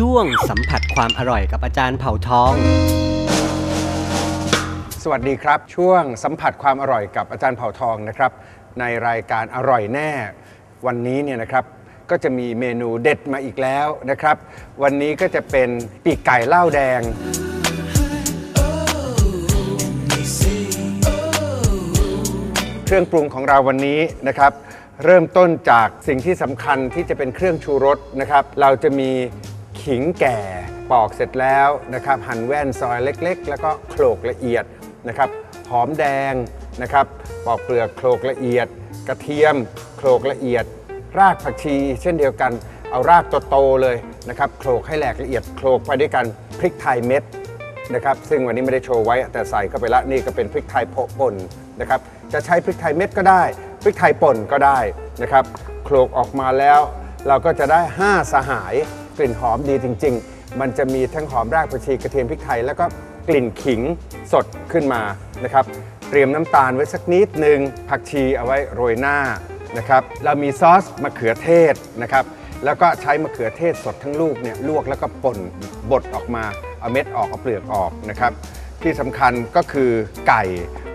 ช่วงสัมผัสความอร่อยกับอาจารย์เผ่าทอง สวัสดีครับ ช่วงสัมผัสความอร่อยกับอาจารย์เผ่าทองนะครับ ในรายการอร่อยแน่ วันนี้เนี่ยนะครับก็จะมีเมนูเด็ดมาอีกแล้วนะครับ วันนี้ก็จะเป็นปีกไก่เหล้าแดง เครื่องปรุงของเราวันนี้นะครับ เริ่มต้นจากสิ่งที่สำคัญที่จะเป็นเครื่องชูรสนะครับ เราจะมี ขิงแก่ปอกเสร็จแล้วนะครับหั่นแว่นซอยเล็กๆ แล้วก็โขลกละเอียดนะครับหอมแดงนะครับปอกเปลือกโขลกละเอียด กระเทียมโขลกละเอียด รากผักชี เช่นเดียวกัน เอารากโตๆเลยนะครับโขลกให้แหลกละเอียดโขลกไปด้วยกันพริกไทยเม็ดนะครับซึ่งวันนี้ไม่ได้โชว์ไว้แต่ใส่เข้าไปละนี่ก็เป็นพริกไทยโพะป่นนะครับจะใช้พริกไทยเม็ดก็ได้พริกไทยป่นก็ได้นะครับโขลกออกมาแล้วเราก็จะได้ 5 สหาย กลิ่นหอมดีจริง ๆ มันจะมีทั้งหอมรากผักชีกระเทียมพริกไทย แล้วก็กลิ่นขิงสดขึ้นมานะครับ เตรียมน้ำตาลไว้สักนิดหนึ่งผักชีเอาไว้โรยหน้านะครับเรามีซอสมะเขือเทศนะครับแล้วก็ใช้มะเขือเทศสดทั้งลูกเนี่ยลวกแล้วก็ป่นบดออกมาเอาเม็ดออกเอาเปลือกออกนะครับ ที่สำคัญก็คือไก่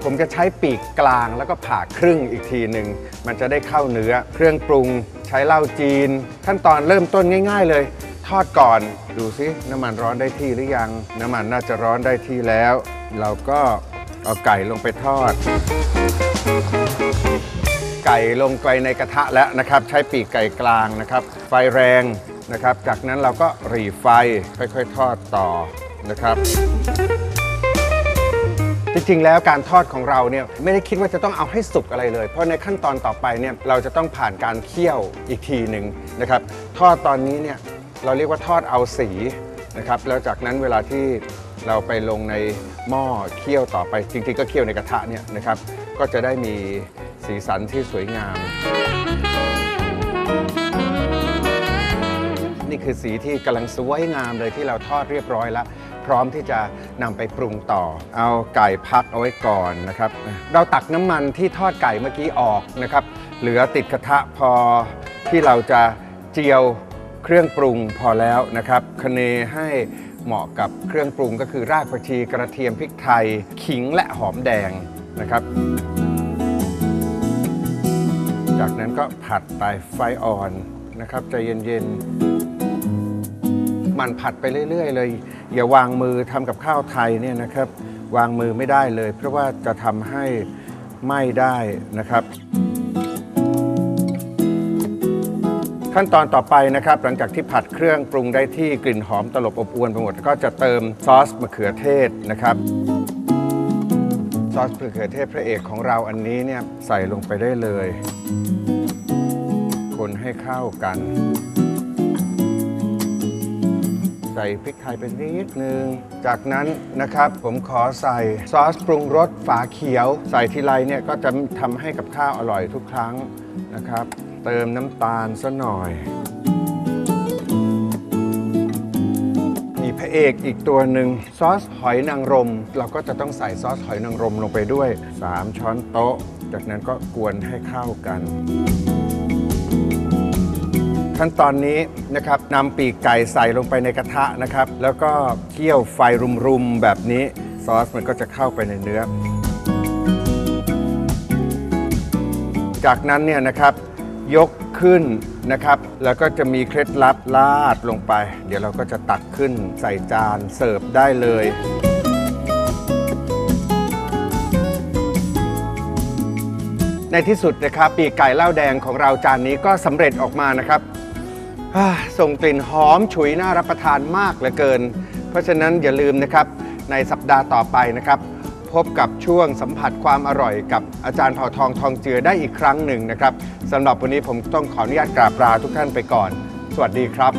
ผมจะใช้ปีกกลางแล้วก็ผ่าครึ่งอีกทีหนึ่งมันจะได้เข้าเนื้อ เครื่องปรุงใช้เหล้าจีน ขั้นตอนเริ่มต้นง่าย ๆ เลย ทอดก่อน ดูซิน้ำมันร้อนได้ที่หรือยัง น้ำมันน่าจะร้อนได้ที่แล้ว เราก็เอาไก่ลงไปทอด ไก่ลงไปในกระทะแล้วนะครับ ใช้ปีกไก่กลางนะครับ ไฟแรงนะครับ จากนั้นเราก็หรี่ไฟค่อยๆทอดต่อนะครับจริงๆ แล้วการทอดของเราเนี่ยไม่ได้คิดว่าจะต้องเอาให้สุกอะไรเลย เพราะในขั้นตอนต่อไปเนี่ยเราจะต้องผ่านการเคี่ยวอีกทีหนึ่งนะครับ ทอดตอนนี้เนี่ย เราเรียกว่าทอดเอาสีนะครับแล้วจากนั้นเวลาที่เราไปลงในหม้อเคี่ยวต่อไปจริงๆก็เคี่ยวในกระทะเนี่ยนะครับ ก็จะได้มีสีสันที่สวยงาม นี่คือสีที่กำลังสวยงามเลยที่เราทอดเรียบร้อยแล้ว พร้อมที่จะนำไปปรุงต่อ เอาไก่พักเอาไว้ก่อนนะครับ เราตักน้ำมันที่ทอดไก่เมื่อกี้ออกนะครับ เหลือติดกระทะพอที่เราจะเจียว เครื่องปรุงพอแล้วนะครับคะเนให้เหมาะกับเครื่องปรุงก็คือรากผักชีกระเทียมพริกไทย ขิงและหอมแดงนะครับ จากนั้นก็ผัดไปไฟอ่อนนะครับใจเย็นๆมันผัดไปเรื่อย ๆ เลย อย่าวางมือทำกับข้าวไทยเนี่ยนะครับ วางมือไม่ได้เลย เพราะว่าจะทำให้ไหม้ได้นะครับ ขั้นตอนต่อไปนะครับ หลังจากที่ผัดเครื่องปรุงได้ที่กลิ่นหอมตลบอบอวนไปหมดก็จะเติมซอสมะเขือเทศนะครับ ซอสมะเขือเทศพระเอกของเราอันนี้เนี่ยใส่ลงไปได้เลย คนให้เข้ากัน ใส่พริกไทยไปนิดนึง จากนั้นนะครับผมขอใส่ซอสปรุงรสฝาเขียว ใส่ทีไรเนี่ยก็จะทำให้กับข้าวอร่อยทุกครั้งนะครับ เติมน้ำตาลซะหน่อย มีพระเอกอีกตัวหนึ่งซอสหอยนางรม เราก็จะต้องใส่ซอสหอยนางรมลงไปด้วย 3 ช้อนโต๊ะ จากนั้นก็กวนให้เข้ากัน ขั้นตอนนี้นะครับนำปีกไก่ใส่ลงไปในกระทะนะครับ แล้วก็เคี่ยวไฟรุมๆแบบนี้ซอสมันก็จะเข้าไปในเนื้อจากนั้นเนี่ยนะครับ ยกขึ้นนะครับ แล้วก็จะมีเคล็ดลับลาดลงไป เดี๋ยวเราก็จะตักขึ้นใส่จานเสิร์ฟได้เลยในที่สุดนะครับปีกไก่เหล้าแดงของเราจานนี้ก็สำเร็จออกมานะครับส่งกลิ่นหอมฉุยน่ารับประทานมากเหลือเกิน เพราะฉะนั้นอย่าลืมนะครับในสัปดาห์ต่อไปนะครับ พบกับช่วงสัมผัสความอร่อยกับอาจารย์เผ่าทองทองเจือได้อีกครั้งหนึ่งนะครับสำหรับวันนี้ผมต้องขออนุญาตกราบลาทุกท่านไปก่อน สวัสดีครับ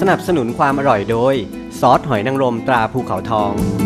สนับสนุนความอร่อยโดย ซอสหอยนางรมตราภูเขาทอง